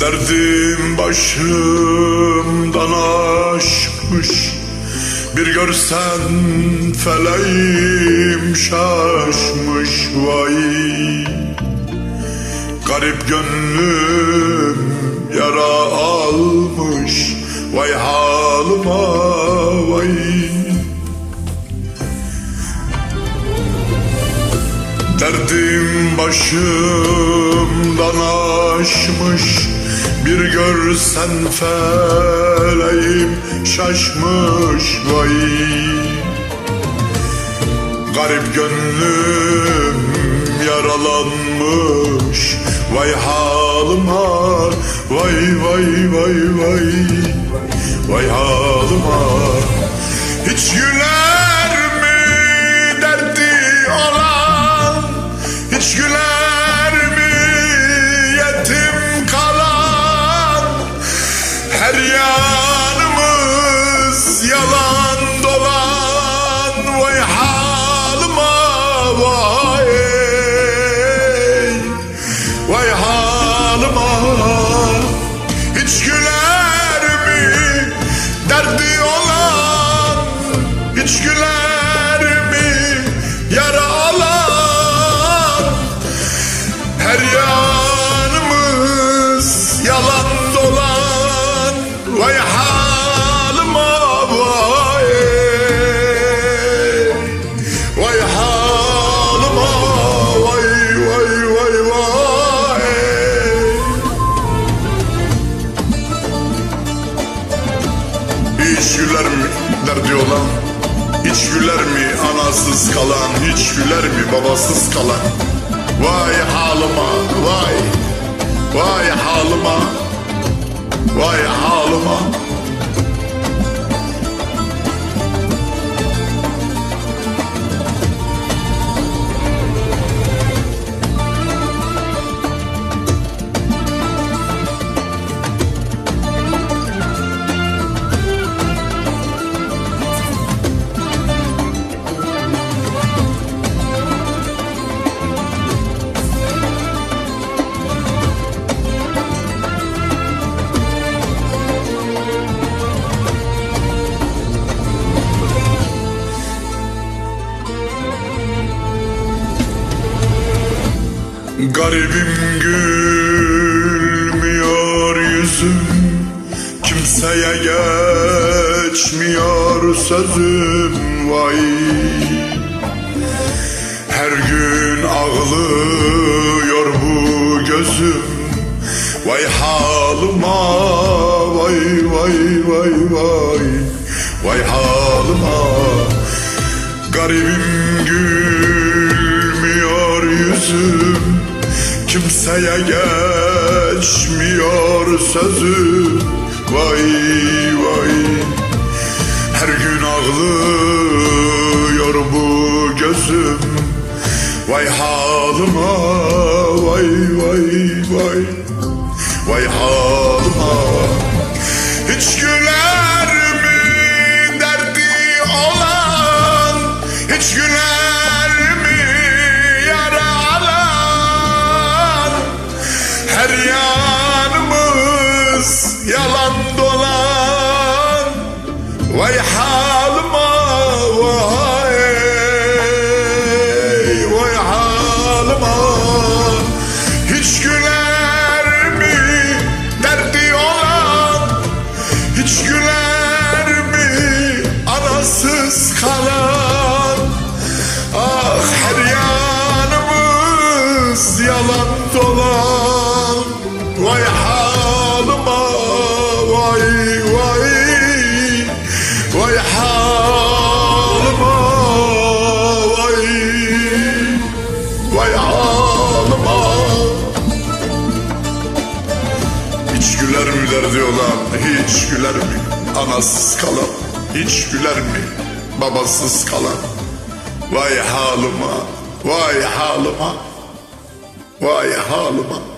Derdim başımdan aşmış Bir görsen feleğim şaşmış vay. Garip gönlüm yara almış Vay halıma vay. Derdim başımdan aşmış Bir görsen feleğim şaşmış vay Garip gönlüm yaralanmış Vay halıma vay vay vay vay. Vay halıma Hiç güler yalan dolan Vay halıma vay. Vay halıma Hiç güler mi anasız kalan Hiç güler mi babasız kalan? Vay halıma vay Vay halıma Garibim gülmüyor yüzüm. Kimseye geçmiyor sözüm. Vay. Her gün ağlıyor bu gözüm. Vay halıma vay vay vay vay. Vay halıma. Garibim gülmüyor yüzüm Kimseye geçmiyor sözüm Vay vay. Her gün ağlıyor bu gözüm. Vay halıma vay vay vay. Vay halıma. Hiç güler Vay halıma vay vay. Vay halıma vay. Vay halıma. Hiç güler mi derdi olan Hiç güler mi? Anasız kalan Hiç güler mi? Babasız kalan. Vay halıma Vay halıma. Vay halıma